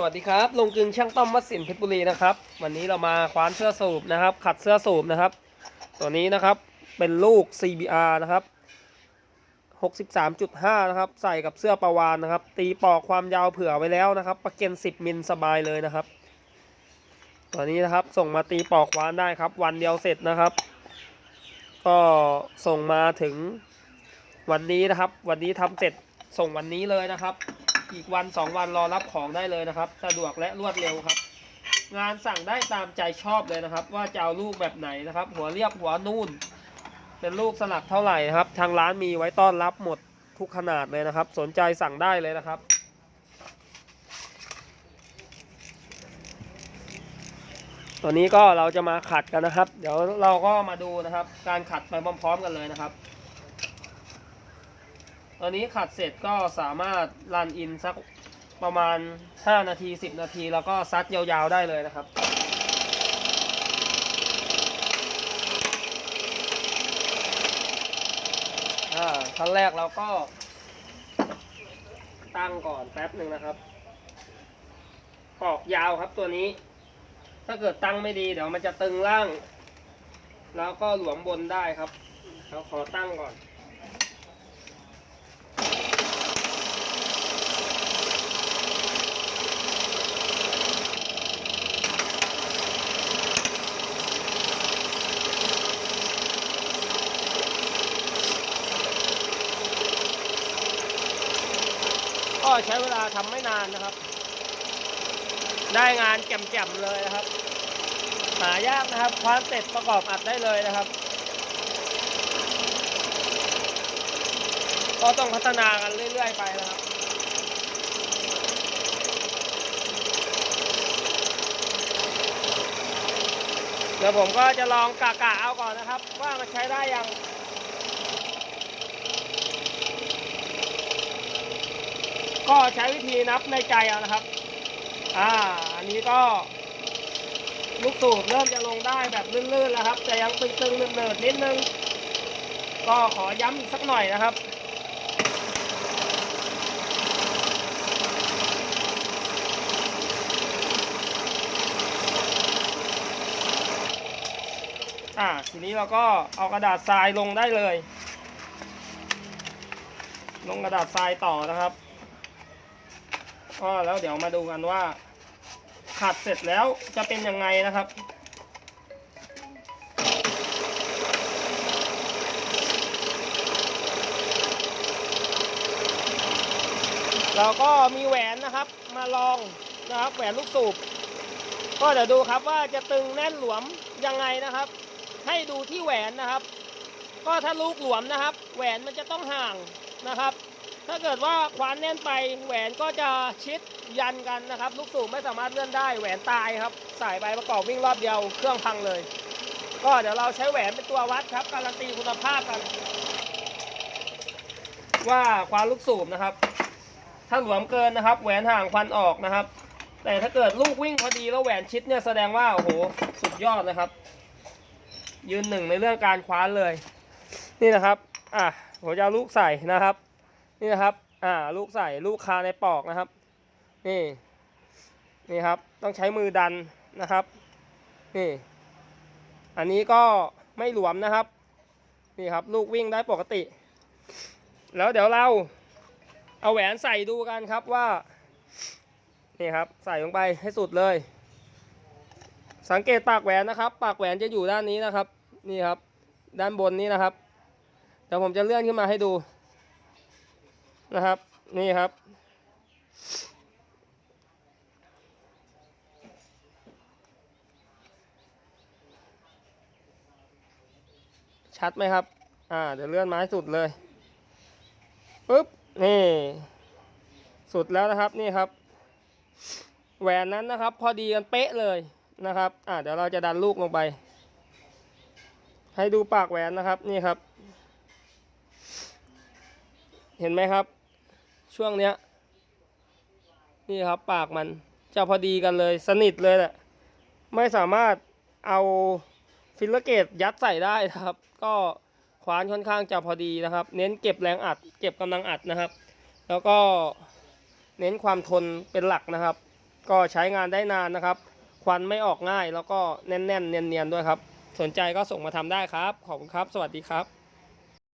สวัสดีครับ ลงกึงช่างต้อมวัดสินเพชรบุรีนะครับ วันนี้เรามาคว้านเสื้อสูบนะครับ ขัดเสื้อสูบนะครับ ตัวนี้นะครับเป็นลูก CBR นะครับ 63.5 นะครับ ใส่กับเสื้อประวานนะครับ ตีปอกความยาวเผื่อไว้แล้วนะครับ ประเก็น 10 มิลสบายเลยนะครับ ตัวนี้นะครับส่งมาตีปอกคว้านได้ครับ วันเดียวเสร็จนะครับ ก็ส่งมาถึงวันนี้นะครับ วันนี้ทำเสร็จส่งวันนี้เลยนะครับ อีกวันสองวันรอรับของได้เลยนะครับ สะดวกและรวดเร็วครับ งานสั่งได้ตามใจชอบเลยนะครับ ว่าจะเอาลูกแบบไหนนะครับ หัวเรียบหัวนูนเป็นลูกสลักเท่าไหร่นะครับ ทางร้านมีไว้ต้อนรับหมดทุกขนาดเลยนะครับ สนใจสั่งได้เลยนะครับตัวนี้ก็เราจะมาขัดกันนะครับ เดี๋ยวเราก็มาดูนะครับ การขัดไปพร้อม ๆ กันเลยนะครับ ตอนนี้ขัดเสร็จก็สามารถรันอินสักประมาณ 5 นาที 10 นาที แล้วก็ซัดยาวๆได้เลยนะครับอ่าครั้งแรกเราก็ ตั้งก่อนแป๊บหนึ่งนะครับปอกยาวครับตัวนี้ ถ้าเกิดตั้งไม่ดีเดี๋ยวมันจะตึงล่าง แล้วก็หลวมบนได้ครับเราขอตั้งก่อน ใช้เวลาทำไม่นานนะครับ ได้งานแจ่มๆเลยนะครับ หายากนะครับคว้านเสร็จประกอบอัดได้เลยนะครับ ก็ต้องพัฒนากันเรื่อยๆไปนะครับเดี๋ยวผมก็จะลองกะกะเอาก่อนนะครับ ว่ามันใช้ได้ยัง ก็ใช้วิธีนับในใจเอานะครับ อ่า อันนี้ก็ ลูกสูบเริ่มจะลงได้แบบลื่นๆแล้วครับ แต่ยังตึงๆเนิดๆนิดนึง ก็ขอย้ำอีกสักหน่อยนะครับอ่าทีนี้เราก็เอากระดาษทรายลงได้เลย ลงกระดาษทรายต่อนะครับ ก็แล้วเดี๋ยวมาดูกันว่าขัดเสร็จแล้วจะเป็นยังไงนะครับเราก็มีแหวนนะครับมาลองนะครับแหวนลูกสูบ ก็เดี๋ยวดูครับว่าจะตึงแน่นหลวมยังไงนะครับ ให้ดูที่แหวนนะครับ ก็ถ้าลูกหลวมนะครับ แหวนมันจะต้องห่างนะครับ ถ้าเกิดว่าคว้านแน่นไปแหวนก็จะชิดยันกันนะครับ ลูกสูบไม่สามารถเลื่อนได้แหวนตายครับใส่ไปประกอบวิ่งรอบเดียวเครื่องพังเลย ก็เดี๋ยวเราใช้แหวนเป็นตัววัดครับ การันตีคุณภาพกัน ว่าคว้านลูกสูบนะครับ ถ้าหลวมเกินนะครับ แหวนห่างควันออกนะครับ แต่ถ้าเกิดลูกวิ่งพอดีแล้วแหวนชิดเนี่ยแสดงว่าโอ้โหสุดยอดนะครับ ยืนหนึ่งในเรื่องการคว้านเลย นี่นะครับ อะผมจะลูกใส่นะครับ นี่นะครับ อ่า ลูกใส่ลูกคาในปอกนะครับ นี่ นี่ครับ ต้องใช้มือดันนะครับ นี่ อันนี้ก็ไม่หลวมนะครับ นี่ครับ ลูกวิ่งได้ปกติ แล้วเดี๋ยวเราเอาแหวนใส่ดูกันครับว่า นี่ครับ ใส่ลงไปให้สุดเลย สังเกตปากแหวนนะครับ ปากแหวนจะอยู่ด้านนี้นะครับ นี่ครับ ด้านบนนี้นะครับ เดี๋ยวผมจะเลื่อนขึ้นมาให้ดู นะครับ นี่ครับ ชัดไหมครับ อ่า เดี๋ยวเลื่อนไม้สุดเลยปุ๊บ นี่ สุดแล้วนะครับ นี่ครับ แหวนนั้นนะครับ พอดีกันเป๊ะเลยนะครับ อ่าเดี๋ยวเราจะดันลูกลงไป ให้ดูปากแหวนนะครับ นี่ครับ เห็นไหมครับ ช่วงเนี้ย นี่ครับปากมันจะพอดีกันเลยสนิทเลยแหละไม่สามารถเอาฟิลเลอร์เกตยัดใส่ได้นะครับ ก็คว้านค่อนข้างจะพอดีนะครับ เน้นเก็บแรงอัด เก็บกำลังอัดนะครับ แล้วก็เน้นความทนเป็นหลักนะครับ ก็ใช้งานได้นานนะครับ ควันไม่ออกง่ายแล้วก็แน่นๆ เนียนๆด้วยครับ สนใจก็ส่งมาทำได้ครับ ขอบคุณครับ สวัสดีครับ